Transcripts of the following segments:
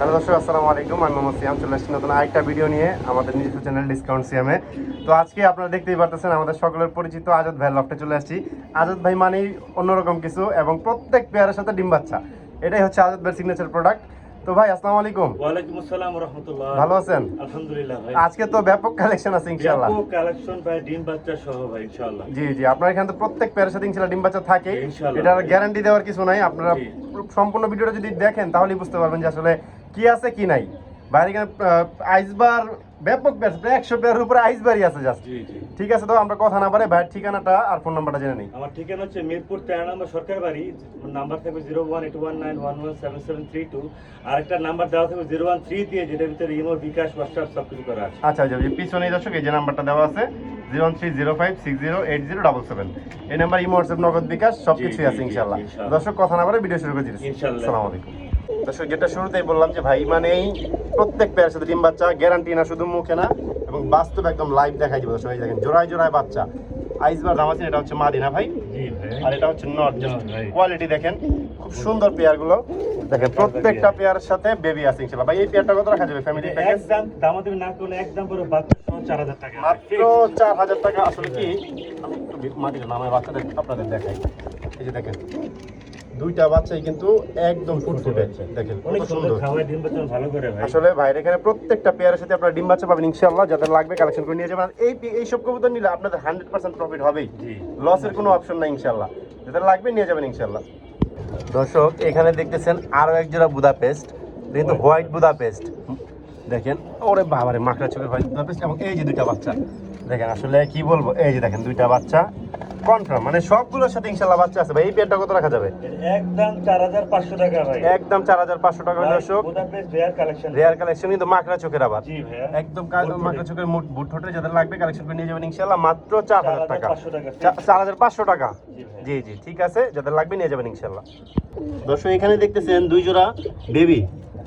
Hello দর্শক আসসালামু আলাইকুম। আমি মোহাম্মদ সিয়াম চলে আসছি নতুন আরেকটা ভিডিও নিয়ে আমাদের নিজস্ব চ্যানেল ডিসকাউন্ট সিয়ামে তো আজকে আপনারা দেখতেই পারতেছেন আমাদের সকলের পরিচিত আজাদ ভাই লফটে চলে আসছি। আজাদ ভাই মানেই অন্যরকম কিছু এবং প্রত্যেক পেয়ারের সাথে ডিম বাচ্চা। এটাই হচ্ছে আজাদ ভাইয়ের সিগনেচার প্রোডাক্ট তো ভাই আসসালামু আলাইকুম। ওয়ালাইকুম আসসালাম রহমতুল্লাহ ভালো আছেন? আলহামদুলিল্লাহ ভাই। আজকে তো ব্যাপক কালেকশন আছে ইনশাআল্লাহ। ব্যাপক কালেকশন ভাই ডিম বাচ্চা সহ ভাই ইনশাআল্লাহ। জি জি আপনার এখানে তো প্রত্যেক পেয়ারের সাথে ইনশাআল্লাহ ডিম বাচ্চা থাকে। ইনশাআল্লাহ। এটার গ্যারান্টি দেওয়ার কিছু নাই। আপনারা সম্পূর্ণ ভিডিওটা যদি দেখেন তাহলেই বুঝতে পারবেন যে আসলে কি আছে কি নাই? বাইরে এখানে আইসবার ব্যাপক একশো পেয়ারের উপরে আইসবারই আছে জাস্ট ঠিক আছে তো আমরা কথা না পারে ভাইয়ের ঠিকানাটা আর ফোন নাম্বারটা জেনে নিই। আমার ঠিকানা হচ্ছে মিরপুর তেরো নম্বর সরকার বাড়ি নাম্বার থাকবে zero one eight one nine one one seven seven three two আর একটা নাম্বার দেওয়া থাকবে জিরো ওয়ান থ্রি দিয়ে যেটার ভিতরে ইমো বিকাশ হোয়াটসঅ্যাপ সব কিছু করা আছে। আচ্ছা আচ্ছা এই পিছনে দর্শক এই যে নাম্বারটা দেওয়া আছে zero one three zero five six zero eight zero double seven এই number imo WhatsApp Nagad bKash সব কিছুই আছে ইনশাল্লাহ। দর্শক কথা না পারে ভিডিও শুরু করে দিচ্ছি। ইনশাআল্লাহ। আসসালামু আলাইকুম। দর্শক যেটা শুরুতেই বললাম যে ভাই মানে এই প্রত্যেক পেয়ার সাথে ডিম বাচ্চা গ্যারান্টি না শুধু মুখে না এবং বাস্তব একদম লাইভ দেখাই দিব। এই দেখেন জোড়ায় জোড়ায় বাচ্চা। আইসবার দাম আছে এটা হচ্ছে মাদিনা ভাই। আর এটা হচ্ছে নট জাস্ট কোয়ালিটি দেখেন খুব সুন্দর পেয়ারগুলো। দেখেন প্রত্যেকটা পেয়ারের সাথে বেবি আছে ইনশাআল্লাহ ভাই এই পেয়ারটা কত রাখা যাবে ফ্যামিলি প্যাকেজ একদম দামাদামি না করলে একদম পুরো বাচ্চা সহ চার হাজার টাকা। মাত্র চার হাজার টাকা। আসলে কি? আমি একটু মাটিতে নামায় বাচ্চাদের আপনাদের দেখাই। এই যে দেখেন দুইটা বাচ্চাই কিন্তু একদম ফুটফুটে দেখেন অনেক সুন্দর। আসলে ভাইয়ের এখানে প্রত্যেকটা পেয়ারের সাথে আপনারা ডিম বাচ্চা পাবেন ইনশাআল্লাহ যাদের লাগবে কালেকশন করে নিয়ে যাবেন। এই এই সব কবুতর নিলে আপনাদের হান্ড্রেড পার্সেন্ট প্রফিট হবেই। লসের কোনো অপশন নাই ইনশাআল্লাহ। যাদের লাগবে নিয়ে যাবেন ইনশাআল্লাহ। দর্শক এখানে দেখতেছেন আরও এক জোড়া বুদা পেস্ট কিন্তু হোয়াইট বুদা পেস্ট দেখেন ওরে বাবারে মাকড়া চোখের হোয়াইট বুদা পেস্ট এবং এই যে দুইটা বাচ্চা। দেখেন আসলে কি বলব? এই যে দেখেন দুইটা বাচ্চা কনফার্ম মানে সবগুলোর সাথে ইনশাআল্লাহ বাচ্চা আছে। ভাই এই পেয়ারটা কত রাখা যাবে? একদম চার হাজার পাঁচশো টাকা ভাই। একদম চার হাজার পাঁচশো টাকা দর্শক। Budapest rare collection rare collection কিন্তু মাকড়া চোখের আবার। একদম মাকড়া চোখের। মুট বুট ঠোঁটে যাদের লাগবে কালেকশন করে নিয়ে যাবেন ইনশাআল্লাহ মাত্র চার হাজার টাকা 4,500 টাকা। চার হাজার পাঁচশো টাকা। জি ভাই। জি জি ঠিক আছে যাদের লাগবে নিয়ে যাবেন ইনশাল্লাহ। দর্শক এখানে দেখতেছেন দুই জোড়া বেবি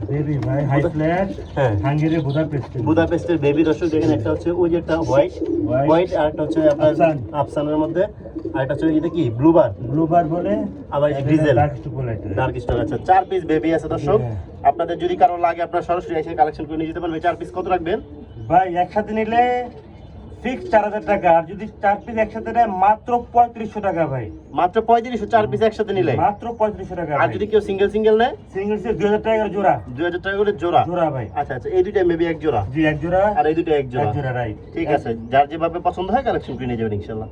বেবি ভাই হাই ফ্ল্যাট হ্যাঁ। হাঙ্গেরি বুদাপেস্ট বুদাপেস্টের বেবি দর্শক দেখেন একটা হচ্ছে ওই যে একটা হোয়াইট হোয়াইট আর একটা হচ্ছে আপনার আফসানের মধ্যে আর একটা হচ্ছে এটা কি? ব্লুবার ব্লুবার বলে আবার diesel dark chocolate dark stone আছে চার পিস বেবি আছে দর্শক। আপনাদের যদি কারও লাগে আপনারা সরাসরি এসে কালেকশন করে নিয়ে যেতে পারবেন। চার পিস কত রাখবেন? ভাই একসাথে নিলে ফিক্স চার হাজার টাকা আর যদি চার পিস একসাথে নেয় মাত্র পঁয়ত্রিশশো টাকা ভাই। মাত্র পঁয়ত্রিশশো চার পিস একসাথে নিলে? মাত্র পঁয়ত্রিশশো টাকা আর যদি কেউ সিঙ্গেল সিঙ্গেল নেয়? সিঙ্গেল সে দুই হাজার টাকা করে জোড়া। দুই হাজার টাকা করে জোড়া? জোড়া ভাই। আচ্ছা আচ্ছা এই দুইটা মেবি এক জোড়া? জি এক জোড়া। আর এই দুটো এক এক জোড়া জোড়া রাইট ঠিক আছে যার যেভাবে পছন্দ হয় কালেকশন করে নিয়ে যাবেন ইনশাল্লাহ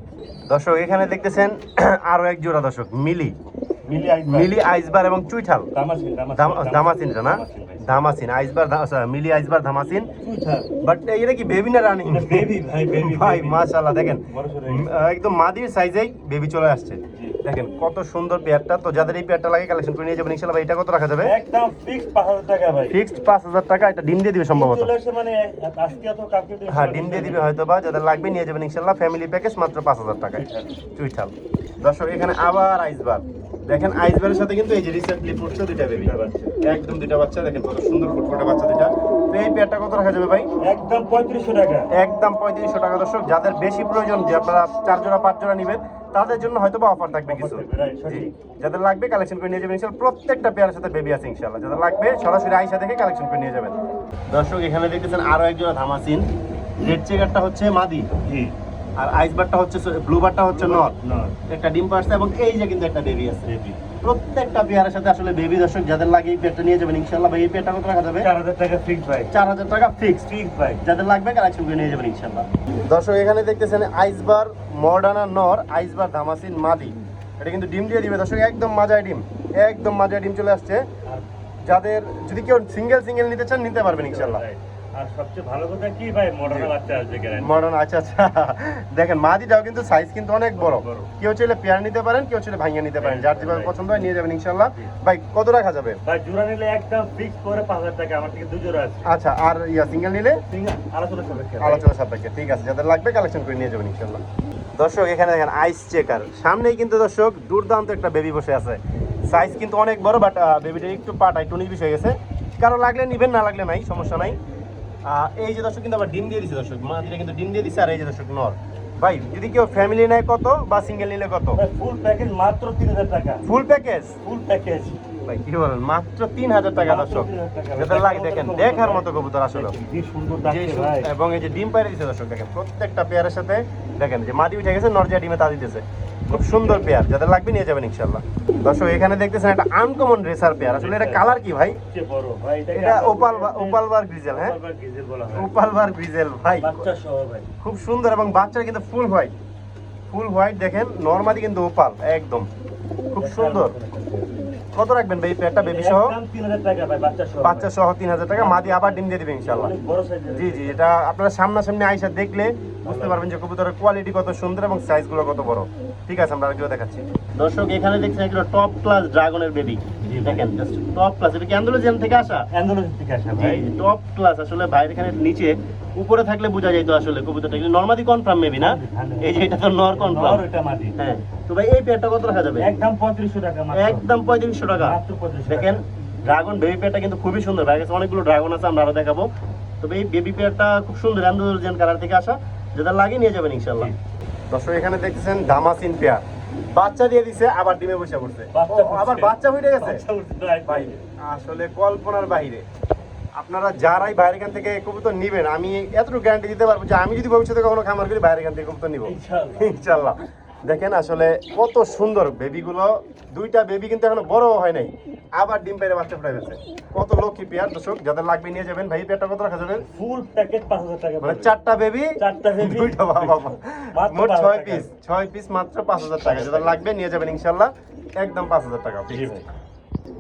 দর্শক এখানে দেখতেছেন আরও এক জোড়া দর্শক মিলি। মিলি আইসবার এবং চুইঠাল দামাসিন দাম- না? ধামাসিন আইসবার মিলি আইসবার ধামাসিন বাট এটা কি বেবি না রানিং? ভাই, ভাই দেখেন। একদম মাদির সাইজেই বেবি চলে আসছে। দেখেন কত সুন্দর পেয়ারটা। তো যাদের এই পেয়ারটা লাগে কালেকশন করে নিয়ে যাবেন ইনশাআল্লাহ ভাই এটা কত রাখা যাবে? একদম ফিক্স পাঁচ হাজার টাকা ভাই। ফিক্সড পাঁচ হাজার টাকা এটা ডিম দিয়ে দিবে সম্ভবত। মানে আজকে অত কালকে হ্যাঁ ডিম দিয়ে দিবে হয়তো বা যাদের লাগবে নিয়ে যাবেন ইনশাল্লাহ ফ্যামিলি প্যাকেজ মাত্র পাঁচ হাজার টাকায়। চুইঠাল দর্শক এখানে আবার আইসবার দেখেন আইসবারের সাথে কিন্তু এই যে রিসেন্টলি ফুটছে দুইটা বেবি একদম দুইটা বাচ্চা দেখেন কত সুন্দর ফুটফুটে বাচ্চা দুইটা। তো এই পেয়ারটা কত রাখা যাবে ভাই? একদম পঁয়ত্রিশশো টাকা। একদম পঁয়ত্রিশশো টাকা। দর্শক যাদের বেশি প্রয়োজন যে আপনারা চার জোড়া পাঁচ জোড়া নেবেন তাদের জন্য হয়তো বা অফার থাকবে কিছু। যাদের লাগবে কালেকশন করে নিয়ে যাবেন। ইনশাল্লাহ প্রত্যেকটা পেয়ারের সাথে বেবি আছে ইনশাল্লাহ। যাদের লাগবে সরাসরি আইসা দেখে কালেকশন করে নিয়ে যাবেন। দর্শক এখানে দেখতেছেন আরও এক জোড়া ধামাসিন রেড চেকারটা হচ্ছে মাদি। জি। আর আইসবারটা হচ্ছে ব্লুবারটা হচ্ছে নর একটা ডিম পারছে এবং এই যে কিন্তু একটা বেবি আছে। প্রত্যেকটা পেয়ারের সাথে আসলে বেবি দর্শক যাদের লাগে এই পেয়ারটা নিয়ে যাবেন ইনশাল্লাহ ভাই এই পেয়ারটা কত রাখা যাবে? চার হাজার টাকা ফিক্স ভাই চার হাজার টাকা ফিক্সড ফিক্স ভাই যাদের লাগবে কালেকশন করে নিয়ে যাবেন ইনশাল্লাহ দর্শক এখানে দেখতেছেন আইসবার মডার্না নর আইসবার ধামাসিন মাদি এটা কিন্তু ডিম দিয়ে দিবে। দর্শক একদম মাজায় ডিম। একদম মাজায় ডিম চলে আসছে। যাদের যদি কেউ সিঙ্গেল সিঙ্গেল নিতে চান নিতে পারবেন ইনশাল্লাহ ভাই, আর সবচেয়ে ভালো কথা কি ভাই? মডার্ন বাচ্চা আসবে মডার্ন আচ্ছা আচ্ছা। দেখেন মাদিটাও কিন্তু সাইজ কিন্তু অনেক বড়। কেউ চাইলে পেয়ার নিতে পারেন কেউ চাইলে ভাঙিয়ে নিতে পারেন। যার যেভাবে পছন্দ হয় নিয়ে যাবেন ইনশাল্লাহ ভাই কত রাখা যাবে? ভাই জোড়া নিলে একদম ফিক্স করে পাঁচ হাজার টাকা আমার থেকে দু জোড়া আছে। আচ্ছা আর ইয়া সিঙ্গেল নিলে? আলোচনা সাপেক্ষে। আলোচনা সাপেক্ষে ঠিক আছে। যাদের লাগবে কালেকশন করে নিয়ে যাবেন ইনশাল্লাহ দর্শক এখানে দেখেন আইস চেকার সামনেই কিন্তু দর্শক দুর্দান্ত একটা বেবি বসে আছে। সাইজ কিন্তু অনেক বড় বাট বেবিটা একটু পাটা একটু উনিশ বিশ হয়ে গেছে। কারও লাগলে নিবেন না লাগলে নাই সমস্যা নাই। এই যে দর্শক কিন্তু আবার ডিম দিয়ে দিছে দর্শক। মাদিটা কিন্তু ডিম দিয়ে দিছে আর এই যে দর্শক নর। ভাই যদি কেউ ফ্যামিলি নেয় কত বা সিঙ্গেল নিলে কত? ফুল প্যাকেজ মাত্র তিন হাজার টাকা। ফুল প্যাকেজ ফুল প্যাকেজ ভাই কি বলেন মাত্র তিন হাজার টাকা দর্শক। যেটা লাগে দেখেন দেখার মতো কবুতর আসলে। এবং এই যে ডিম পাইরে দিচ্ছে দর্শক দেখেন প্রত্যেকটা পেয়ারের সাথে দেখেন যে মাদি উঠে গেছে নরজিয়া ডিমে তা দিতেছে। খুব সুন্দর পেয়ার যাদের লাগবে নিয়ে যাবেন ইনশাল্লাহ দর্শক এখানে দেখতেছেন একটা আনকমন রেসার পেয়ার। আসলে এটা কালার কি ভাই? সবচেয়ে বড় ভাই এটা opal opal bar opal bar grizzle হ্যাঁ? ওপালবার গ্রিজেল বলা হয়। ওপাল গ্রিজেল ভাই। বাচ্চা সহ ভাই। খুব সুন্দর এবং বাচ্চারা কিন্তু ফুল হোয়াইট ফুল হোয়াইট দেখেন নর্মালি কিন্তু ওপাল একদম। খুব সুন্দর। কত রাখবেন ভাই পেয়ারটা বেবি সহ? 3000 টাকা ভাই বাচ্চা সহ। বাচ্চা সহ তিন হাজার টাকা। মাদি আবার ডিম দিয়ে দিবে ইনশাল্লাহ জি জি এটা আপনারা সামনাসামনি আইসা দেখলে বুঝতে পারবেন যে কবুতরের কোয়ালিটি কত সুন্দর এবং সাইজগুলো কত বড়। ঠিক আছে আমরা আরেকটু দেখাচ্ছি। দর্শক এখানে দেখছেন একটা টপ ক্লাস ড্রাগনের বেবি দেখেন জাস্ট টপ ক্লাস এটা কি থেকে আসা? থেকে আসা ভাই। টপ ক্লাস আসলে এখানে নিচে উপরে থাকলে বোঝা যাইতো আসলে কবুতরটা কিন্তু নর্মালি কনফার্ম মেবি না? এই যে এটা তো নর কনফার্ম নর এটা মাটি। হ্যাঁ। তো ভাই এই পেয়ারটা কত রাখা যাবে? একদম 3500 টাকা মাত্র। একদম পঁয়ত্রিশশো টাকা। মাত্র 3500 দেখেন ড্রাগন বেবি পেয়ারটা কিন্তু খুবই সুন্দর। ভাই কাছে অনেকগুলো ড্রাগন আছে আমরা আরও দেখাবো। তবে এই বেবি পেয়ারটা খুব সুন্দর অ্যান্ডোজেন কালার থেকে আসা। যেটা লাগে নিয়ে যাবেন ইনশাল্লাহ দর্শক এখানে দেখতেছেন দামাসিন পেয়ার বাচ্চা দিয়ে দিছে আবার ডিমে বসে পড়ছে। আবার বাচ্চা হয়ে গেছে? ভাই, আসলে কল্পনার বাইরে আপনারা যারাই বাইরে খান থেকে কবুতর নিবেন আমি এতটুকু গ্যারান্টি দিতে পারব যে আমি যদি ভবিষ্যতে কখনো খামার করি বাইরে খান থেকে কবুতর নিবো। ইনশাল্লাহ। দেখেন আসলে কত সুন্দর বেবিগুলো। দুইটা বেবি কিন্তু এখনও বড় হয় নাই। আবার ডিম পেড়ে বাচ্চা ফুটাই ফেলছে। কত লক্ষ্মী পেয়ার। দর্শক যাদের লাগবে নিয়ে যাবেন। ভাই পেয়ারটা কত রাখা যাবে? ফুল প্যাকেট 5000 টাকা মানে চারটা বেবি? চারটা baby, দুইটা বাবা মোট 5,000 ছয় পিস। ছয় পিস মাত্র পাঁচ হাজার টাকা। যাদের লাগবে নিয়ে যাবেন ইনশাল্লাহ একদম পাঁচ হাজার টাকা।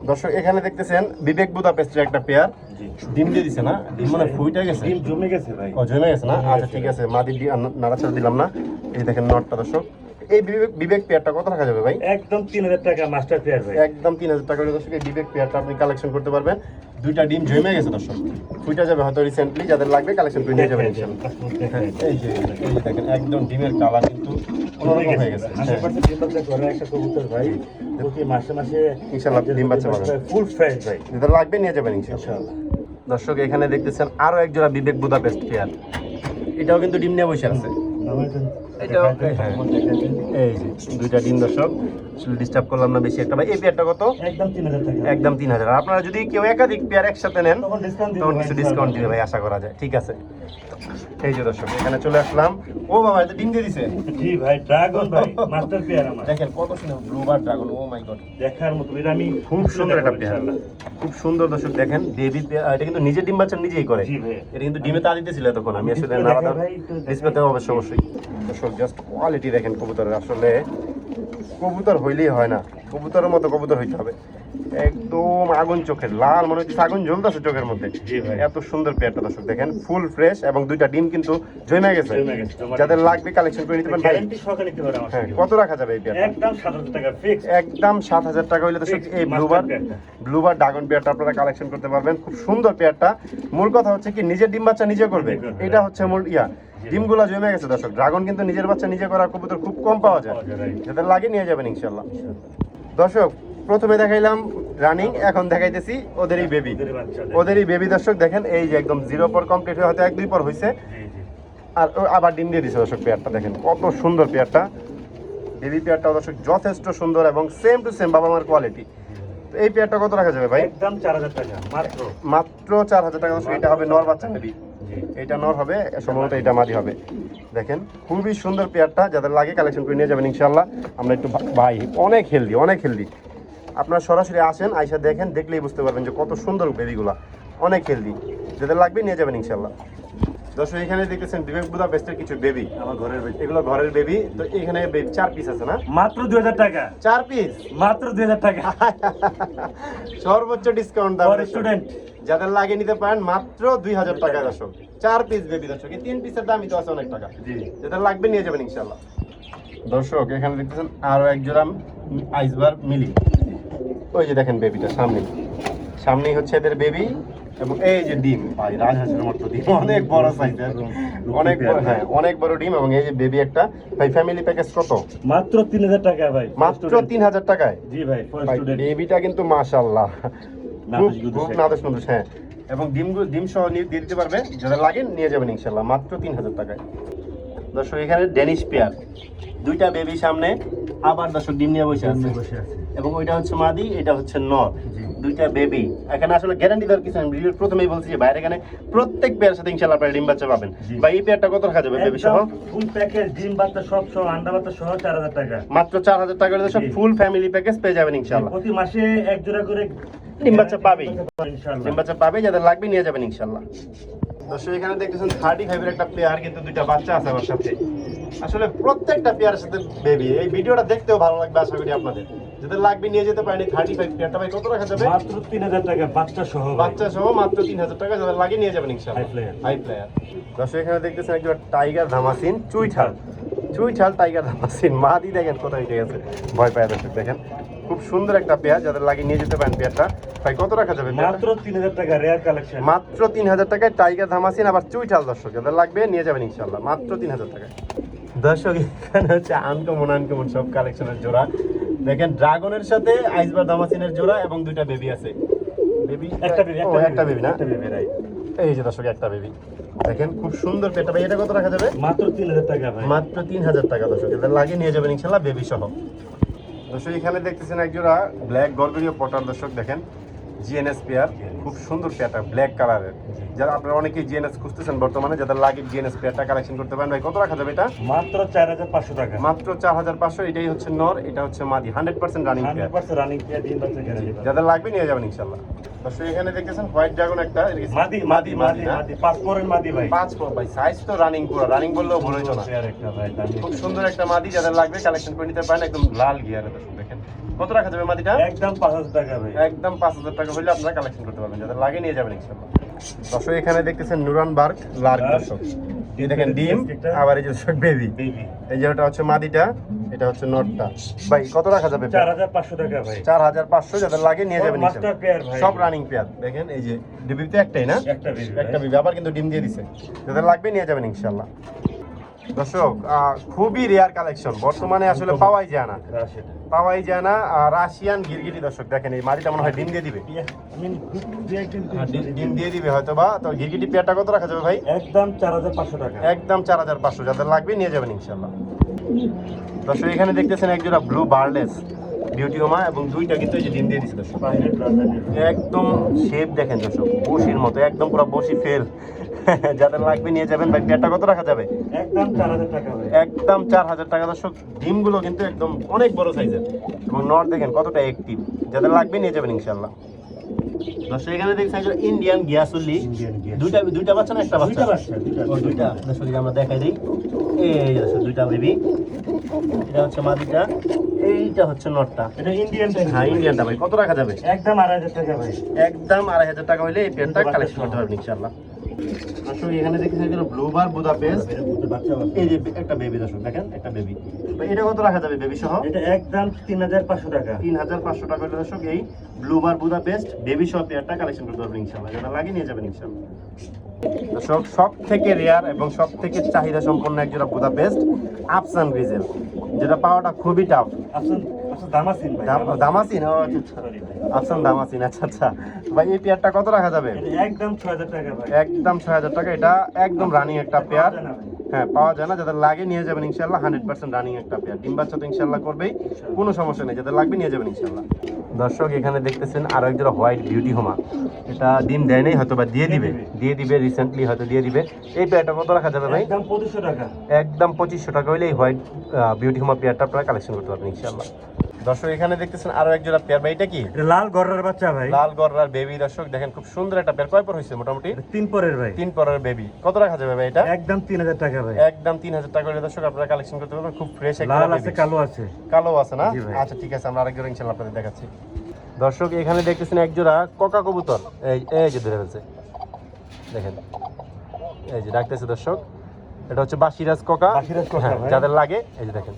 দর্শক এখানে দেখতেছেন বিবেক বুদা পেস্টের একটা পেয়ার। ডিম দিয়ে দিছে না? ডিম মানে ফুইটা গেছে? ডিম জমে গেছে ভাই। ও জমে গেছে না? আচ্ছা ঠিক আছে। মা মাদি নাড়াচাড়া দিলাম না। এই দেখেন নটটা দর্শক। এই বিবেক বিবেক পেয়ারটা কত রাখা যাবে ভাই? একদম 3000 টাকা মাস্টার পেয়ার ভাই। একদম তিন হাজার টাকা দর্শক এই বিবেক পেয়ারটা আপনি কালেকশন করতে পারবেন। দুইটা ডিম জমে গেছে দর্শক। ফুইটা যাবে হয়তো রিসেন্টলি যাদের লাগবে কালেকশন করে নিয়ে যাবেন হ্যাঁ, এই যে দেখেন একদম ডিমের কালার কিন্তু অন্যরকম হয়ে গেছে। হ্যাঁ। 100% ডিম বাচ্চা করে একটা কবুতর ভাই প্রতি মাসে মাসে ইনশাআল্লাহ ডিম বাচ্চা পাবেন। ফুল ফ্রেশ ভাই। যাদের লাগবে নিয়ে যাবেন দর্শক এখানে দেখতেছেন আরও এক জোড়া বিবেক বুদাপেস্ট পেয়ার। এটাও কিন্তু ডিম নিয়ে বসে আছে। এই যে। দুইটা ডিম দর্শক আসলে ডিস্টার্ব করলাম না বেশি একটা। ভাই এই পেয়ারটা কত? একদম তিন হাজার একদম তিন হাজার। আপনারা যদি কেউ একাধিক পেয়ার একসাথে নেন তখন তখন কিছু ডিসকাউন্ট দিবে ভাই আশা করা যায়। ঠিক আছে। এই যে দর্শক এখানে চলে আসলাম। ও বাবা এটা ডিম দিয়ে দিছে? জি ভাই ড্রাগন ভাই মাস্টার পেয়ার আমার। দেখেন কত সুন্দর ব্লুবার ড্রাগন ও মাই গড দেখার মতো এটা আমি খুব সুন্দর একটা পেয়ার। খুব সুন্দর দর্শক দেখেন বেবি এটা কিন্তু নিজের ডিম বাচ্চা নিজেই করে। জি ভাই। এটা কিন্তু ডিমে তা দিতেছিল তখন আমি আসলে ভাই, ডিসপ্লেতে অবশ্যই অবশ্যই। দর্শক জাস্ট কোয়ালিটি দেখেন কবুতরের। আসলে কবুতর হইলেই হয় না। কবুতরের মতো কবুতর হইতে হবে। একদম আগুন চোখের লাল মনে হচ্ছে আগুন জ্বলতেছে চোখের মধ্যে। এত সুন্দর পেয়ারটা দর্শক দেখেন ফুল ফ্রেশ এবং দুইটা ডিম কিন্তু জমে গেছে। যাদের লাগবে কালেকশন করে নিতে পারেন হ্যাঁ কত রাখা যাবে এই পেয়ারটা? একদম 7000 টাকা ফিক্স একদম সাত হাজার টাকা হইলে দর্শক এই ব্লুবার ব্লুবার ড্রাগন পেয়ারটা। আপনারা কালেকশন করতে পারবেন। খুব সুন্দর পেয়ারটা। মূল কথা হচ্ছে কি নিজের ডিম বাচ্চা নিজে করবে। এটা হচ্ছে মূল ইয়া। ডিমগুলো জমে গেছে দর্শক। ড্রাগন কিন্তু নিজের বাচ্চা নিজে করা কবুতর খুব কম পাওয়া যায়। যাদের লাগে নিয়ে যাবেন ইনশাল্লাহ দর্শক প্রথমে দেখাইলাম রানিং এখন দেখাইতেছি ওদেরই বেবি ওদেরই বেবি দর্শক দেখেন এই যে একদম জিরো পর কমপ্লিট হয়ে হয়তো এক দুই পর হয়েছে আর আবার ডিম দিয়ে দিছে দর্শক পেয়ারটা দেখেন কত সুন্দর পেয়ারটা। বেবি পেয়ারটা দর্শক যথেষ্ট সুন্দর এবং সেম টু সেম বাবা মার কোয়ালিটি এই পেয়ারটা কত রাখা যাবে ভাই? একদম 4000 টাকা মাত্র। মাত্র চার হাজার টাকা এটা হবে নর বাচ্চা বেবি এটা নর হবে সম্ভবত এটা মাদি হবে। দেখেন খুবই সুন্দর পেয়ারটা যাদের লাগে কালেকশন করে নিয়ে যাবেন ইনশাল্লাহ আমরা একটু ভাই অনেক হেলদি অনেক হেলদি আপনারা সরাসরি আসেন আইসা দেখেন দেখলেই বুঝতে পারবেন যে কত সুন্দর বেবিগুলা। অনেক হেলদি যাদের লাগবে নিয়ে যাবেন ইনশাল্লাহ দর্শক এখানে দেখতেছেন বিবেক বুদা বেস্টের কিছু বেবি আমার ঘরের বেবি এগুলো ঘরের বেবি তো এখানে baby চার পিস আছে না? মাত্র 2000 টাকা। চার পিস মাত্র 2000 টাকা। সর্বোচ্চ ডিসকাউন্ট দাম স্টুডেন্ট যাদের লাগে নিতে পারেন মাত্র দুই হাজার টাকা দর্শক। চার পিস বেবি দর্শক। এই তিন পিসের দামই তো আছে অনেক টাকা। জি। যাদের লাগবে নিয়ে যাবেন ইনশাল্লাহ দর্শক এখানে দেখতেছেন আরও এক জোড়া আইসবার মিলি। ওই যে দেখেন বেবিটা সামনে সামনেই। হচ্ছে এদের বেবি এবং এই যে ডিম। ভাই রাজহাঁসের মতো ডিম। অনেক বড় সাইজের অনেক বড় হ্যাঁ অনেক বড় ডিম এবং এই যে বেবি একটা। ভাই ফ্যামিলি প্যাকেজ কত? মাত্র 3000 টাকা ভাই মাত্র তিন হাজার টাকায়? জি ভাই বেবিটা কিন্তু মাশাআল্লাহ। খুব নাদুস একটা। নাদুস হ্যাঁ। এবং ডিম ডিম সহ নিয়ে দিয়ে দিতে পারবে। যারা লাগে নিয়ে যাবেন ইনশাল্লাহ মাত্র তিন হাজার টাকায়। দর্শক এখানে ডেনিশ পেয়ার দুইটা বেবি সামনে। আবার দর্শক ডিম নিয়ে বসে আছে। এবং ওইটা হচ্ছে মাদি এটা হচ্ছে নর। দুইটা বেবি এখানে আসলে গ্যারান্টি দেওয়ার কিছু আমি ভিডিওর প্রথমেই বলছি যে বাইরে এখানে প্রত্যেক পেয়ার সাথে ইনশাআল্লাহ আপনারা ডিম বাচ্চা পাবেন। বা এই পেয়ারটা কত রাখা যাবে বেবি সহ? ফুল প্যাকেজ ডিম বাচ্চা সব সহ আন্ডা বাচ্চা সহ চার হাজার টাকা। মাত্র চার হাজার টাকা হলে সব ফুল ফ্যামিলি প্যাকেজ পেয়ে যাবেন ইনশাআল্লাহ। প্রতি মাসে এক জোড়া করে ডিম বাচ্চা পাবেই। ইনশাআল্লাহ। ডিম বাচ্চা পাবে যাদের লাগবে নিয়ে যাবেন ইনশাল্লাহ দর্শক এখানে দেখতেছেন থার্টি ফাইভের একটা প্লেয়ার কিন্তু দুইটা বাচ্চা আছে আমার সাথে। আসলে প্রত্যেকটা প্লেয়ারের সাথে বেবি এই ভিডিওটা দেখতেও ভালো লাগবে আশা করি আপনাদের। যাদের লাগবে নিয়ে যেতে পারেন থার্টি ফাইভ প্লেয়ারটা ভাই কত রাখা যাবে মাত্র তিন হাজার টাকা বাচ্চা সহ বাচ্চা সহ মাত্র তিন হাজার টাকা যাদের লাগে নিয়ে যাবেন ইনশাল্লাহ হাই প্লেয়ার দর্শক এখানে দেখতেছেন একজন টাইগার ধামাসিন চুইঠাল। চুইঠাল টাইগার ধামাসিন। মা দি দেখেন কোথায় গেছে। ভয় পায় দর্শক দেখেন। খুব সুন্দর একটা পেয়ার যাদের লাগে নিয়ে যেতে পারেন পেয়ারটা ভাই কত রাখা যাবে? মাত্র তিন হাজার টাকা রেয়ার কালেকশন। মাত্র তিন হাজার টাকায় টাইগার ধামাসিন আবার চুইঠাল দর্শক যাদের লাগবে নিয়ে যাবেন ইনশাল্লাহ মাত্র তিন হাজার টাকায়। দর্শক এখানে হচ্ছে আনকমন আনকমন সব কালেকশনের জোড়া। দেখেন ড্রাগনের সাথে আইসবার ধামাসিনের জোড়া এবং দুইটা বেবি আছে। বেবি একটা বেবি ও একটা বেবি না? একটা বেবি রাইট এই যে দর্শক একটা বেবি দেখেন খুব সুন্দর পেটা ভাই এটা কত রাখা যাবে? মাত্র তিন হাজার টাকা ভাই। মাত্র তিন হাজার টাকা দর্শক এদের লাগে নিয়ে যাবেন ইনশাল্লাহ বেবি সহ। দর্শক এখানে দেখতেছেন একজোড়া ব্ল্যাক গর্বেরীয় পটার দর্শক দেখেন। জিএনএস পেয়ার খুব সুন্দর পেয়ারটা ব্ল্যাক কালারের যারা আপনারা অনেকেই জিএনএস খুঁজতেছেন বর্তমানে যাদের লাগে জিএনএস পেয়ারটা কালেকশন করতে পারেন ভাই কত রাখা যাবে এটা? মাত্র চার হাজার পাঁচশো টাকা। মাত্র চার হাজার পাঁচশো এটাই হচ্ছে নর এটা হচ্ছে মাদি hundred percent running pair pair যাদের লাগবে নিয়ে যাবেন ইনশাল্লাহ এখানে দেখতেছেন হোয়াইট ড্রাগন একটা মাদি মাদি মাদি? মাদি মাদি ভাই। পাঁচ পর ভাই সাইজ তো রানিং পুরো রানিং বললেও ভুল হইতো না। খুব সুন্দর একটা মাদি যাদের লাগবে কালেকশন করে নিতে পারেন একদম লাল গিয়ারে দেখেন। কত রাখা যাবে মাদিটা একদম পাঁচ হাজার টাকা ভাই। একদম পাঁচ হাজার টাকা হলে আপনারা কালেকশন করতে পারবেন যাদের লাগে নিয়ে যাবেন ইনশাল্লাহ দর্শক এখানে দেখতেছেন নুরান বার্গ লার্ক দর্শক। এই দেখেন ডিম আবার এই যে বেবি। বেবি। এই যে ওটা হচ্ছে মাদিটা এটা হচ্ছে নটটা। ভাই কত রাখা যাবে? চার হাজার পাঁচশো টাকা ভাই। চার হাজার পাঁচশো যাদের লাগে নিয়ে যাবেন মাস্টার পেয়ার ভাই। সব রানিং পেয়ার দেখেন এই যে ডিবিতে একটাই না? একটা বেবি একটা বিবি আবার কিন্তু ডিম দিয়ে দিছে। যাদের লাগবে নিয়ে যাবেন ইনশাল্লাহ দর্শক খুবই রেয়ার কালেকশন বর্তমানে আসলে পাওয়াই যায় না। পাওয়াই যায় না। রাশিয়ান গিরগিটি দর্শক দেখেন এই মাটিটা মনে হয় ডিম দিয়ে দিবে। হ্যাঁ, ডিম দিয়ে দিবে হয়তো বা তো গিরগিটি পেয়ারটা কত রাখা যাবে ভাই? একদম চার হাজার পাঁচশো টাকা। একদম চার হাজার পাঁচশো। যাদের লাগবে নিয়ে যাবেন ইনশাল্লাহ দর্শক এখানে দেখতেছেন একজোড়া ব্লু বার্লেস বিউটি ওমা এবং দুইটা কিন্তু এই যে ডিম দিয়ে দিচ্ছে দর্শক। একদম শেপ দেখেন দর্শক বসির মতো একদম পুরো বসি ফেল যাদের লাগবে নিয়ে যাবেন। ভাই পেয়ারটা কত রাখা যাবে? একদম চার হাজার টাকা একদম চার হাজার টাকা দর্শক ডিমগুলো কিন্তু একদম অনেক বড় সাইজের। এবং নর দেখেন কতটা অ্যাক্টিভ যাদের লাগবে নিয়ে যাবেন ইনশাল্লাহ দর্শক এখানে দেখছেন ইন্ডিয়ান গিয়াসুল্লি দুইটা দুইটা বাচ্চা না একটা বাচ্চা? দুইটা দর্শক আমরা দেখাই দিই। এই দর্শক দুইটা বেবি এটা হচ্ছে মাদিটা। এইটা হচ্ছে নটটা এটা ইন্ডিয়ান হ্যাঁ ইন্ডিয়ানটা ভাই। কত রাখা যাবে? একদম আড়াই হাজার টাকা ভাই। একদম আড়াই হাজার টাকা হলে এই পেনটা কালেকশন করতে পারবেন ইনশাল্লাহ এখানে ব্লুবার বুদাপেস্ট। এই যে একটা বেবি দর্শক দেখেন একটা বেবি এটা কত রাখা যাবে বেবি সহ? এটা একদম তিন হাজার পাঁচশো টাকা। তিন হাজার পাঁচশো টাকা হলে দর্শক এই ব্লুবার বুদাপেস্ট বেবি সহ পেয়ারটা কালেকশন করতে পারবেন ইনশাল্লাহ যেটা লাগিয়ে নিয়ে যাবেন ইনশাল্লাহ দর্শক সব থেকে রেয়ার এবং সব থেকে চাহিদা সম্পন্ন একজোড়া বুদাপেস্ট আফসান গ্রিজেল যেটা পাওয়াটা খুবই টাফ আপনার দামাসিন ও আচ্ছা আচ্ছা। আফসান দামাসিন আচ্ছা আচ্ছা। ভাই এই পেয়ারটা কত রাখা যাবে? একদম ছয় হাজার টাকা একদম ছয় হাজার টাকা। এটা একদম রানিং একটা পেয়ার। হ্যাঁ পাওয়া যায় না। যাদের লাগে নিয়ে যাবেন ইনশাল্লাহ হান্ড্রেড পার্সেন্ট রানিং একটা পেয়ার। ডিম বাচ্চা তো ইনশাল্লাহ করবেই। কোনো সমস্যা নেই। যাদের লাগবে নিয়ে যাবেন ইনশাল্লাহ দর্শক এখানে দেখতেছেন আরও একজন হোয়াইট বিউটি হোমা। এটা ডিম দেয় নাই হয়তো বা দিয়ে দিবে। দিয়ে দিবে রিসেন্টলি হয়তো দিয়ে দিবে। এই পেয়ারটা কত রাখা যাবে ভাই? একদম পঁচিশশো টাকা। একদম পঁচিশশো টাকা হলে এই হোয়াইট বিউটি হোমা পেয়ারটা আপনারা কালেকশন করতে পারবেন ইনশাল্লাহ দর্শক এখানে দেখতেছেন আরও একজোড়া পেয়ার ভাই এটা কি? লাল গড়ার বাচ্চা ভাই। লাল গররার বেবি দর্শক দেখেন খুব সুন্দর একটা পেয়ার কয় পর হয়েছে মোটামুটি? তিন পরের ভাই। তিন পরের বেবি কত রাখা যাবে ভাই এটা? একদম তিন হাজার টাকা ভাই। একদম তিন হাজার টাকা করে দর্শক আপনারা কালেকশন করতে পারবেন। খুব ফ্রেশ লাল আছে কালো আছে। কালো আছে না? আচ্ছা ঠিক আছে আমরা আরেকজন ইনশাল্লাহ আপনাদের দেখাচ্ছি। দর্শক এখানে দেখতেছেন এক জোড়া কোকা কবুতর। এই এই যে ধরে ফেলছে। দেখেন। এই যে ডাকতেছে দর্শক। এটা হচ্ছে বাসিরাজ কোকা বাসিরাজ কোকা হ্যাঁ, যাদের লাগে এই যে দেখেন।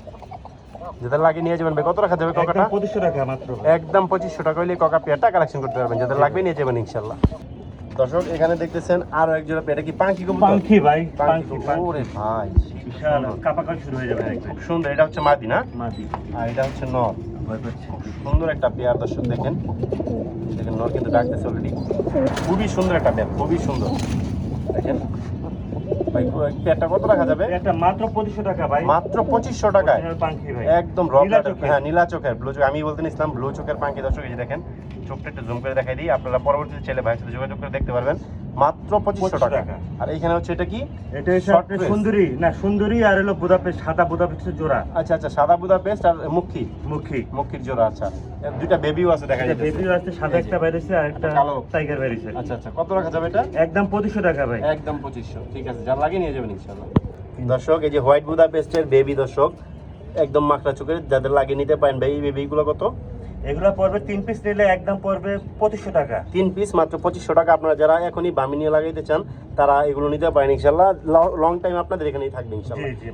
যাদের লাগে নিয়ে যাবেন কত রাখা যাবে কোকাটা? পঁচিশশো টাকা মাত্র। একদম পঁচিশশো টাকা হলে কোকা পেয়ারটা কালেকশন করতে পারবেন যাদের লাগবে নিয়ে যাবেন ইনশাল্লাহ। দর্শক এখানে দেখতেছেন আরও এক জোড়া পেয়ারটা কি পাঙ্কি কবুতর? পাঙ্খি ভাই কবুতর। ওরে ভাই। বিশাল কাপাকাল শুরু হয়ে যাবে খুব সুন্দর এটা হচ্ছে মাদি না? মাদি। আর এটা হচ্ছে নর। সুন্দর একটা পেয়ার দর্শক দেখেন। দেখেন নর কিন্তু ডাকতেছে অলরেডি খুবই সুন্দর একটা পেয়ার খুবই সুন্দর। দেখেন ভাই পেয়ারটা কত রাখা যাবে? মাত্র টাকা ভাই। একদম হ্যাঁ নীলা চোখের। ব্লু চোখ আমি বলতে নিছিলাম ব্লু চোখের পাঙ্কি। দর্শক এই দেখেন চোখটা একটু জুম করে দেখাই দিই। আপনারা পরবর্তীতে ছেলে ভাইয়ের সাথে যোগাযোগ করে দেখতে পারবেন। মাত্র পঁচিশশো টাকা। আর এখানে হচ্ছে এটা কি? এটা হচ্ছে। সুন্দরী না সুন্দরী আর হলো বুদাপেস্ট সাদা বুদাপেস্টের জোড়া। আচ্ছা আচ্ছা সাদা বুদা পেস্ট আর মুখী। মুখী। মুখির জোড়া আচ্ছা। দুইটা বেবিও আছে দেখা যাচ্ছে বেবিও আছে সাদা একটা বাইরেছে আর একটা কালো। টাইগার বাইরেছে আচ্ছা আচ্ছা কত রাখা যাবে এটা? একদম পঁচিশশো টাকা ভাই। একদম পঁচিশশো ঠিক আছে যা লাগে নিয়ে যাবেন ইনশাল্লাহ দর্শক এই যে হোয়াইট বুদা পেস্টের বেবি দর্শক একদম মাকড়া চোখের যাদের লাগিয়ে নিতে পারেন ভাই এই বেবিগুলো কত? এগুলো পড়বে তিন পিস নিলে একদম পড়বে পঁচিশশো টাকা। তিন পিস মাত্র পঁচিশশো টাকা। আপনারা যারা এখনই বামি নিয়ে লাগাইতে চান তারা এগুলো নিতে পারেন ইনশাল্লাহ। লং টাইম আপনাদের এখানেই থাকবে ইনশাল্লাহ। জি জি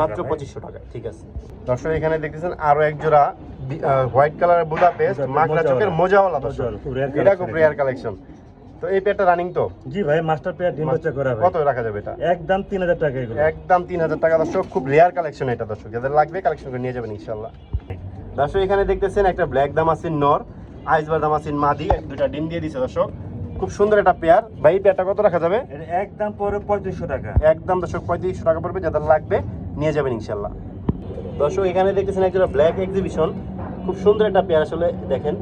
মাত্র পঁচিশশো টাকা ঠিক আছে। দর্শক এখানে দেখতেছেন আরও এক জোড়া হোয়াইট কালারের বুদা পেস্ট মাকড়া চোখের মোজাওয়ালা দর্শক। এটা খুব রেয়ার কালেকশন তো এই পেয়ারটা রানিং তো? জি ভাই মাস্টার পেয়ার ডিম বাচ্চা করা কত রাখা যাবে এটা? একদম তিন হাজার টাকা এগুলো। একদম তিন হাজার টাকা দর্শক খুব রেয়ার কালেকশন এটা দর্শক। যাদের লাগবে কালেকশন করে নিয়ে যাবেন ইনশাল্লাহ। দর্শক এখানে দেখতেছেন একটা ব্ল্যাক দামাসিন নর আইসবার দামাসিন মাদি দুটা ডিম দিয়ে দিছে দর্শক। খুব সুন্দর একটা পেয়ার। ভাই পেয়ারটা কত রাখা যাবে? একদম পড়বে পঁয়ত্রিশশো টাকা। একদম দর্শক পঁয়ত্রিশশো টাকা পড়বে যাদের লাগবে নিয়ে যাবেন ইনশাল্লাহ। দর্শক এখানে দেখতেছেন একটা ব্ল্যাক এক্সিবিশন খুব সুন্দর একটা পেয়ার আসলে দেখেন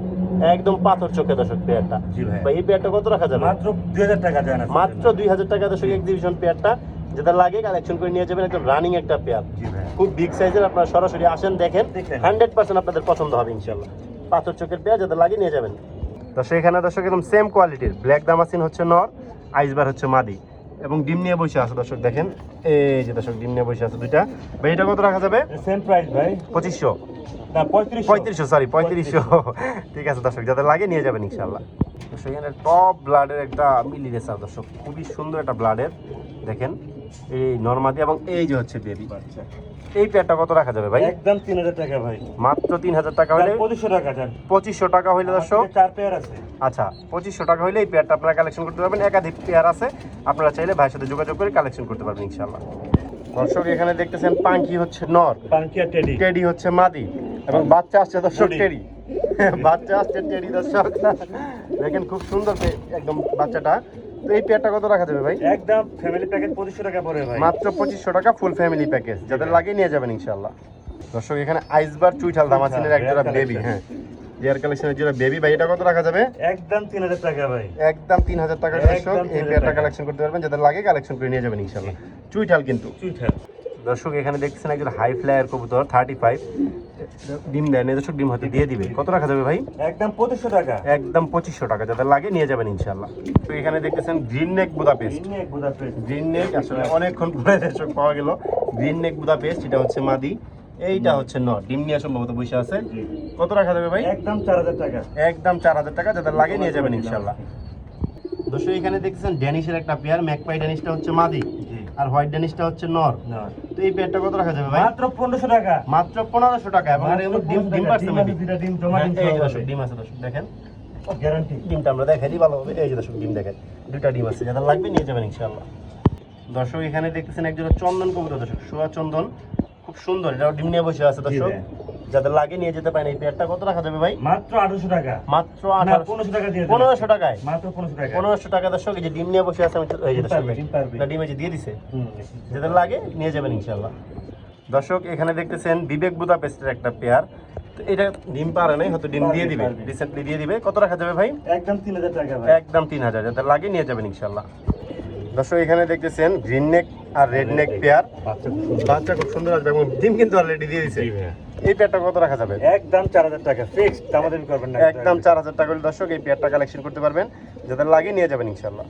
একদম পাথর চোখে দর্শক পেয়ারটা। ভাই। এই পেয়ারটা কত রাখা যাবে? মাত্র দুই হাজার টাকা মাত্র দুই হাজার টাকা দর্শক এক্সিবিশন পেয়ারটা। যেটা লাগে কালেকশন করে নিয়ে যাবেন একদম রানিং একটা পেয়ার খুব বিগ সাইজের আপনারা সরাসরি আসেন দেখেন। হান্ড্রেড পার্সেন্ট আপনাদের পছন্দ হবে ইনশাল্লাহ পাথর চোখের পেয়ার যাদের লাগে নিয়ে যাবেন। দর্শক এখানে দর্শক একদম সেম কোয়ালিটির ব্ল্যাক দামাসিন হচ্ছে নর আইসবার হচ্ছে মাদি। এবং ডিম নিয়ে বসে আছে দর্শক দেখেন। এই যে দর্শক ডিম নিয়ে বসে আছে দুইটা। ভাই এটা কত রাখা যাবে? সেম প্রাইস ভাই। পঁচিশশো। পঁয়ত্রিশশো। সরি পঁয়ত্রিশশো। ঠিক আছে দর্শক যাদের লাগে নিয়ে যাবেন ইনশাল্লাহ দর্শক এখানে টপ ব্লাডের একটা মিলি রেসার দর্শক। খুবই সুন্দর একটা ব্লাডের দেখেন এই নর্মাদি এবং এই যে হচ্ছে বেবি এই পেয়ারটা কত রাখা যাবে ভাই? একদম তিন হাজার টাকা ভাই। মাত্র তিন হাজার টাকা হলে পঁচিশশো টাকা পঁচিশশো টাকা হইলে দর্শক চার পেয়ার আছে। আচ্ছা পঁচিশশো টাকা হইলে এই পেয়ারটা আপনারা কালেকশন করতে পারবেন। একাধিক পেয়ার আছে। আপনারা চাইলে ভাইয়ের সাথে যোগাযোগ করে কালেকশন করতে পারবেন ইনশাল্লাহ দর্শক এখানে দেখতেছেন পাঙ্কি হচ্ছে নর। পানকিয়া টেডি টেডি হচ্ছে মাদি। এবং বাচ্চা আসছে দর্শক টেডি। বাচ্চা আসছে টেডি দর্শক। দেখেন খুব সুন্দর একদম বাচ্চাটা। তো এই পেয়ারটা কত রাখা যাবে ভাই? একদম ফ্যামিলি প্যাকেজ পঁচিশশো টাকা পড়বে ভাই। মাত্র পঁচিশশো টাকা ফুল ফ্যামিলি প্যাকেজ যাদের লাগিয়ে নিয়ে যাবেন ইনশাল্লাহ দর্শক এখানে আইসবার চুইঠাল দামাসিনের এক জোড়া বেবি হ্যাঁ। রেয়ার কালেকশনের জোড়া বেবি ভাই এটা কত রাখা যাবে? একদম তিন হাজার টাকা ভাই। একদম তিন হাজার টাকা দর্শক এই 3000 পেয়ারটা কালেকশন করতে পারবেন যাদের লাগে কালেকশন করে নিয়ে যাবেন ইনশাল্লাহ চুইঠাল কিন্তু। চুইঠাল। দর্শক এখানে দেখছেন একজন হাই ফ্লায়ার কবুতর থার্টি ফাইভ ডিম দেয় না দর্শক ডিম হয়তো দিয়ে দিবে। কত রাখা যাবে ভাই? একদম পঁচিশশো টাকা। একদম পঁচিশশো টাকা যাদের লাগে নিয়ে যাবেন ইনশাল্লাহ তো এখানে দেখতেছেন green neck Budapest. Budapest green neck আসলে অনেকক্ষণ পরে দর্শক পাওয়া গেল গ্রিন নেক বুদা পেস্ট এটা হচ্ছে মাদি এইটা হচ্ছে ন ডিম নিয়ে সম্ভবত বসে আছে। কত রাখা যাবে ভাই? একদম চার হাজার টাকা। একদম চার হাজার টাকা যাদের লাগে নিয়ে যাবেন ইনশাল্লাহ দর্শক এখানে দেখতেছেন ড্যানিশের একটা পেয়ার ম্যাকপাই ড্যানিশটা হচ্ছে মাদি। আর হোয়াইট ড্যানিশটা হচ্ছে নর। তো এই পেয়ারটা কত রাখা যাবে ভাই? মাত্র পনেরোশো টাকা। মাত্র পনেরোশো টাকা এবং ডিম ডিম পারছে ডিম। দুইটা ডিম হ্যাঁ, ডিম আছে দর্শক দেখেন। গ্যারান্টি ডিমটা আমরা দেখাই দিই ভালোভাবে এই যে দর্শক ডিম দেখেন। দুইটা ডিম আছে যাদের লাগবে নিয়ে যাবেন ইনশাআল্লাহ। দর্শক এখানে দেখতেছেন একজন চন্দন কবুতর দর্শক সোয়া চন্দন। খুব সুন্দর এটাও ডিম নিয়ে বসে আছে দর্শক। যাদের লাগে নিয়ে যেতে পারেন এই পেয়ারটা কত রাখা যাবে ভাই? মাত্র আঠারোশো টাকা। মাত্র পনেরোশো টাকা দিয়ে পনেরোশো টাকায়? মাত্র পনেরোশো টাকা। পনেরোশো টাকা দর্শক এই যে ডিম নিয়ে বসে আছে আমি ডিম যে দিয়ে দিছে। যাদের লাগে নিয়ে যাবেন ইনশাল্লাহ দর্শক এখানে দেখতেছেন বিবেক বুদা পেস্টের একটা পেয়ার তো এটা ডিম পারে নাই হয়তো ডিম দিয়ে দিবে রিসেন্টলি দিয়ে দিবে। কত রাখা যাবে ভাই? একদম তিন হাজার টাকা ভাই। একদম তিন হাজার যাদের লাগে নিয়ে যাবেন ইনশাল্লাহ দর্শক এখানে দেখতেছেন গ্রিন নেক আর রেড নেক পেয়ার বাচ্চা খুব সুন্দর। আসবে এবং ডিম কিন্তু অলরেডি দিয়ে ভাইয়া। এই পেয়ারটা কত রাখা যাবে? একদম চার হাজার টাকা ফিক্সড আমাদের করবেন না একদম চার হাজার টাকা হলে দর্শক এই পেয়ারটা কালেকশন করতে পারবেন যাদের লাগে নিয়ে যাবেন ইনশাল্লাহ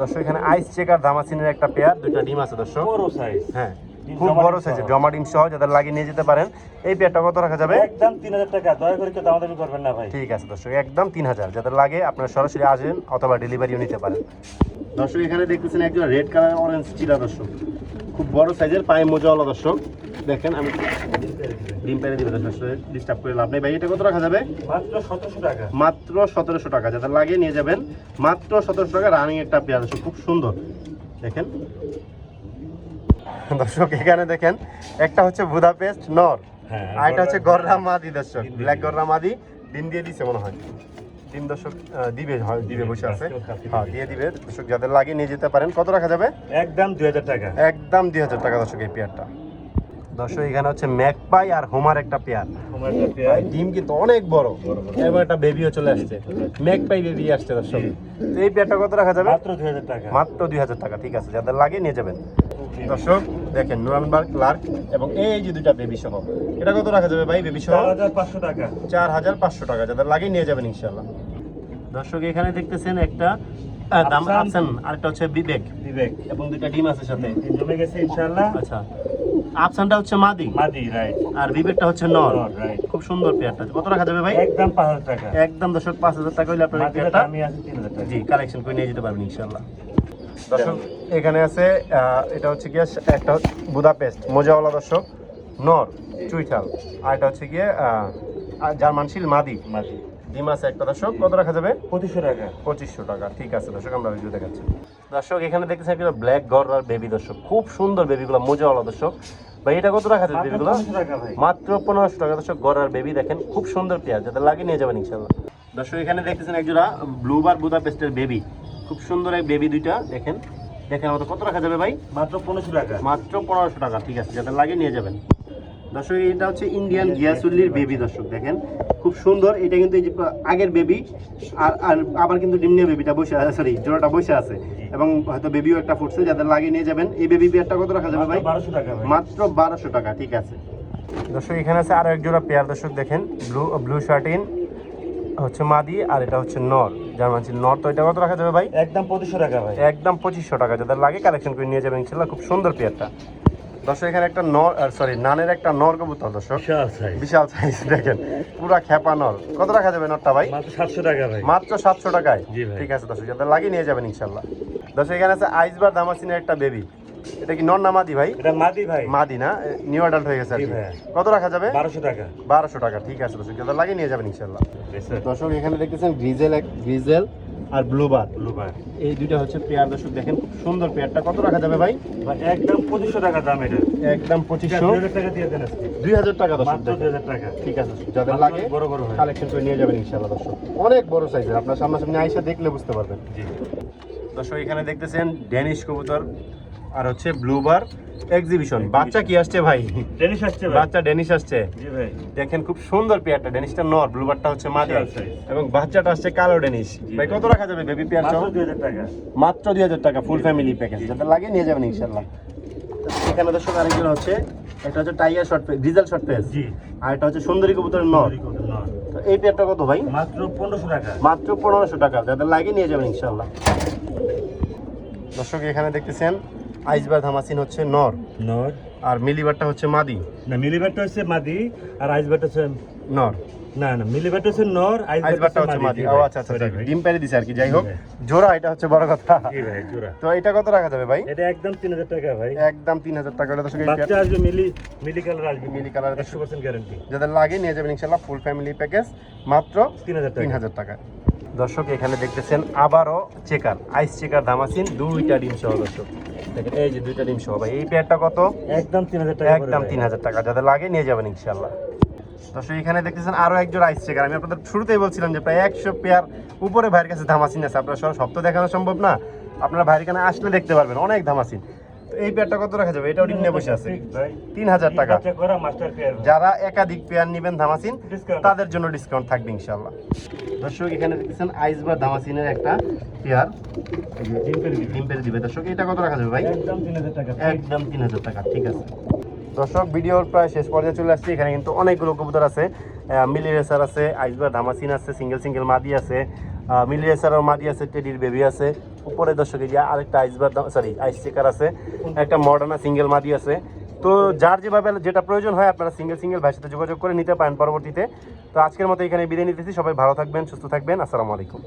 দর্শক এখানে আইস চেকার দামাসিনের একটা পেয়ার দুইটা ডিম আছে দর্শক। বড় সাইজ হ্যাঁ খুব বড় ডিম সাইজের জমা ডিম সহ যাদের লাগে নিয়ে যেতে পারেন। এই পেয়ারটা কত রাখা যাবে? একদম তিন হাজার টাকা দয়া করে কেউ দামাদামি করবেন না ভাই। ঠিক আছে দর্শক একদম তিন হাজার। যাদের লাগে আপনারা সরাসরি আসেন অথবা ডেলিভারিও নিতে পারেন। দর্শক এখানে দেখতেছেন একজন রেড কালার অরেঞ্জ চিরা দর্শক। খুব বড় সাইজের পায়ে মোজাওয়ালা দর্শক দেখেন আমি ডিম পেরে দিবে দর্শক ডিস্টার্ব করে লাভ নেই। ভাই এটা কত রাখা যাবে? মাত্র সতেরোশো টাকা। মাত্র সতেরোশো টাকা যাদের লাগে নিয়ে যাবেন। মাত্র সতেরোশো টাকা রানিং একটা দর্শক খুব সুন্দর। দেখেন। দর্শক এখানে দেখেন একটা হচ্ছে বুদাপেস্ট নর হ্যাঁ, আর এটা হচ্ছে গররা- মাদি দর্শক। ব্ল্যাক। গররা মাদি ডিম দিয়ে দিছে মনে হয়। দর্শক আহ, দিবে দিবে বসে আছে। হ্যাঁ দিয়ে দিবে। দর্শক যাদের লাগে নিয়ে যেতে পারেন। কত রাখা যাবে? একদম দুই হাজার টাকা। একদম দুই হাজার টাকা দর্শক এই পেয়ারটা। দর্শক এখানে হচ্ছে ম্যাকপাই আর হোমার একটা পেয়ার। পেয়ার। ডিম কিন্তু অনেক বড়। বড় বড়। এবং একটা বেবিও চলে আসছে। ম্যাকপাই বেবি আসছে দর্শক। তো এই পেয়ারটা কত রাখা যাবে? মাত্র দুই হাজার টাকা। মাত্র দুই হাজার টাকা ঠিক আছে। যাদের লাগে নিয়ে যাবেন। দর্শক দেখেন নুরানবার্গ লার্ক এবং এই যে দুইটা বেবি সহ। এটা কত রাখা যাবে ভাই বেবি সহ? চার হাজার পাঁচশো টাকা। চার হাজার পাঁচশো টাকা। যাদের লাগে নিয়ে যাবেন ইনশাল্লাহ দর্শক এখানে দেখতেছেন একটা দাম আরেকটা হচ্ছে বিবেক। বিবেক এবং দুইটা ডিম আছে সাথে। জমে গেছে ইনশাল্লাহ আচ্ছা। হচ্ছে মাদি। মাদি রাইট আর বিবেকটা হচ্ছে নর। রাইট খুব সুন্দর পেয়ারটা। কত রাখা যাবে ভাই? একদম টাকা। একদম দর্শক পাঁচ হাজার টাকা হইলে আপনার পেয়ারটা দামি আছে তিন হাজার টাকা। জি কালেকশন করে নিয়ে যেতে পারবেন ইনশাল্লাহ দর্শক এখানে আছে এটা হচ্ছে গিয়ে একটা বুদাপেস্ট মোজাওয়ালা দর্শক নর চুইঠাল। আর এটা হচ্ছে গিয়ে জার্মান শিল মাদি। মাদি। ডিম আছে একটা। দর্শক কত রাখা যাবে? পঁচিশশো টাকা। পঁচিশশো টাকা। ঠিক আছে দর্শক আমরা ভিডিও দেখাচ্ছি। দর্শক এখানে দেখতেছেন একটা ব্ল্যাক গর আর বেবি দর্শক। খুব সুন্দর বেবিগুলো মোজাওয়ালা দর্শক। ভাই এটা কত রাখা যাবে বেবিগুলো মাত্র পনেরোশো টাকা। দর্শক গর আর বেবি দেখেন খুব সুন্দর পেঁয়াজ। যাতে লাগিয়ে নিয়ে যাবেন ইনশাল্লাহ দর্শক এখানে দেখতেছেন একজোড়া ব্লুবার বুদাপেস্টের বেবি খুব সুন্দর এক বেবি দুইটা দেখেন। দেখেন কত রাখা যাবে ভাই? মাত্র পনেরোশো টাকা। মাত্র পনেরোশো টাকা। ঠিক আছে যাতে লাগিয়ে নিয়ে যাবেন। দর্শক এটা হচ্ছে ইন্ডিয়ান গিয়াসুল্লির বেবি দর্শক দেখেন। খুব সুন্দর এটা কিন্তু এই যে আগের বেবি আর আর আবার কিন্তু ডিমনিয়া বেবিটা বসে আছে সরি জোড়াটা বসে আছে। এবং হয়তো বেবিও একটা ফুটছে যাদের লাগিয়ে নিয়ে যাবেন। এই বেবি পেয়ারটা কত রাখা যাবে ভাই? বারোশো টাকা মাত্র বারোশো টাকা ঠিক আছে। দর্শক এখানে আছে আরও এক জোড়া পেয়ার দর্শক দেখেন ব্লু ব্লু শার্টিন হচ্ছে মাদি আর এটা হচ্ছে নর জার্মান ছিল নর। তো এটা কত রাখা যাবে ভাই? একদম পঁচিশশো টাকা ভাই। একদম পঁচিশশো টাকা যাদের লাগে কালেকশন করে নিয়ে যাবেন ইনশাল্লাহ খুব সুন্দর পেয়ারটা দর্শক এখানে একটা নর সরি নানের একটা নর কবুতর দর্শক। বিশাল সাইজ দেখেন। পুরা খেপা নর। কত রাখা যাবে নরটা ভাই? সাতশো টাকা ভাই। মাত্র সাতশো টাকায়? ঠিক আছে দর্শক যাদের লাগিয়ে নিয়ে যাবেন ইনশাল্লাহ। দর্শক এখানে আছে আইসবার দামাসিনের একটা বেবি এটা কি নর না মাদি ভাই? এটা মাদি ভাই। মাদি না? নিউ অ্যাডাল্ট হয়ে গেছে আর। কত রাখা যাবে? বারোশো টাকা। বারোশো টাকা ঠিক আছে দর্শক যাদের লাগিয়ে নিয়ে যাবেন ইনশাল্লাহ। দর্শক এখানে দেখতেছেন গ্রিজেল এক গ্রিজেল আর ব্লুবার ব্লুবার এই দুইটা হচ্ছে পেয়ার দর্শক দেখেন খুব সুন্দর পেয়ারটা। কত রাখা যাবে ভাই? একদম পঁচিশশো টাকা দাম এটা। একদম পঁচিশশো। টাকা দিয়ে দেন দুই হাজার টাকা দর্শক দুই হাজার টাকা। ঠিক আছে যাদের লাগে বড় বড় কালেকশন করে নিয়ে যাবেন ইনশাল্লাহ দর্শক। অনেক বড় সাইজের আপনার সামনাসামনি আইসা দেখলে বুঝতে পারবেন। জি। দর্শক এখানে দেখতেছেন ড্যানিশ কবুতর। আর হচ্ছে ব্লুবার এক্সিবিশন বাচ্চা কি আসছে ভাই? টেনিস আসছে বাচ্চা ড্যানিশ আসছে। জি ভাই। দেখেন খুব সুন্দর পেয়ারটা ড্যানিশটা নর ব্লুবারটা হচ্ছে মাদি। এবং বাচ্চাটা আসছে কালো ড্যানিশ ভাই কত রাখা যাবে বেবি পেয়ার টাকা। মাত্র দুই হাজার টাকা ফুল ফ্যামিলি প্যাকেজ যাতে লাগে নিয়ে যাবেন ইনশাল্লাহ এখানে দর্শক আরেকজন হচ্ছে একটা হচ্ছে tiger short face diesel short face জি। আর এটা হচ্ছে সুন্দরী কবুতরের নর। তো এই পেয়ারটা কত ভাই? মাত্র পনেরোশো টাকা। মাত্র পনেরোশো টাকা যাদের লাগে নিয়ে যাবেন ইনশাল্লাহ দর্শক এখানে দেখতেছেন আইসবার ধামাসিন হচ্ছে নর। নর। আর মিলিবারটা হচ্ছে মাদি। না মিলিবারটা হচ্ছে মাদি আর আইসবারটা হচ্ছে নর। না না মিলিবারটা হচ্ছে নর আইসবারটা হচ্ছে মাদি। ও আচ্ছা আচ্ছা আচ্ছা, ডিম পেরে দিছে আর কি। যাই হোক জোড়া এটা হচ্ছে বড় কথা। জি ভাই জোড়া। তো এটা কত রাখা যাবে ভাই? এটা একদম তিন হাজার টাকা ভাই। একদম তিন হাজার টাকা। হলে দর্শক এই বাচ্চা পেয়ারটা- আসবে মিলি মিলি কালার আসবে। মিলি একশো পার্সেন্ট গ্যারান্টি যাদের লাগে নিয়ে যাবেন ইনশাল্লাহ ফুল ফ্যামিলি প্যাকেজ মাত্র তিন হাজার তিন টাকা হাজার টাকা। দর্শক এখানে দেখতেছেন আবারও চেকার আইস চেকার দামাসিন দুইটা ডিম সহ দর্শক। দেখেন এই যে দুইটা ডিম সহ ভাই এই পেয়ারটা কত? একদম তিন হাজার টাকা একদম তিন হাজার টাকা। যাদের লাগে নিয়ে যাবেন ইনশাল্লাহ দর্শক এখানে দেখতেছেন আরও একজন আইস চেকার আমি আপনাদের শুরুতেই বলছিলাম যে প্রায় একশো পেয়ার উপরে ভাইয়ের কাছে ধামাসিন আছে। আপনার সব সব তো দেখানো সম্ভব না। আপনারা ভাইয়ের এখানে আসলে দেখতে পারবেন অনেক ধামাসিন এই পেয়ারটা কত রাখা যাবে? এটাও নিয়ে বসে আছে। তিন হাজার টাকা যারা একাধিক পেয়ার নেবেন ধামাসিন তাদের জন্য ডিসকাউন্ট থাকবে ইনশাল্লাহ দর্শক এখানে দেখতেছেন আইস বা ধামাসিনের একটা পেয়ার ডিম পেরে দিবে। দর্শক এটা কত রাখা যাবে ভাই? একদম তিন হাজার টাকা ঠিক আছে। দর্শক ভিডিওর প্রায় শেষ পর্যায়ে চলে আসছে। এখানে কিন্তু অনেকগুলো কবুতর আছে। মিলি রেসার আছে আইসবার ধামাসিন আছে সিঙ্গেল সিঙ্গেল মাদি আছে। মিলি রেসারও মাদি আছে টেডির বেবি আছে। উপরে দর্শক এই আরেকটা আইসবার সরি আইস চেকার আছে। একটা মডার্না সিঙ্গেল মাদি আছে। তো যার যেভাবে যেটা প্রয়োজন হয়, আপনারা সিঙ্গেল সিঙ্গেল ভাইয়ের সাথে যোগাযোগ করে নিতে পারেন পরবর্তীতে। তো আজকের মতো এখানে বিদায় নিতেছি, সবাই ভালো থাকবেন, সুস্থ থাকবেন, আসসালামু আলাইকুম।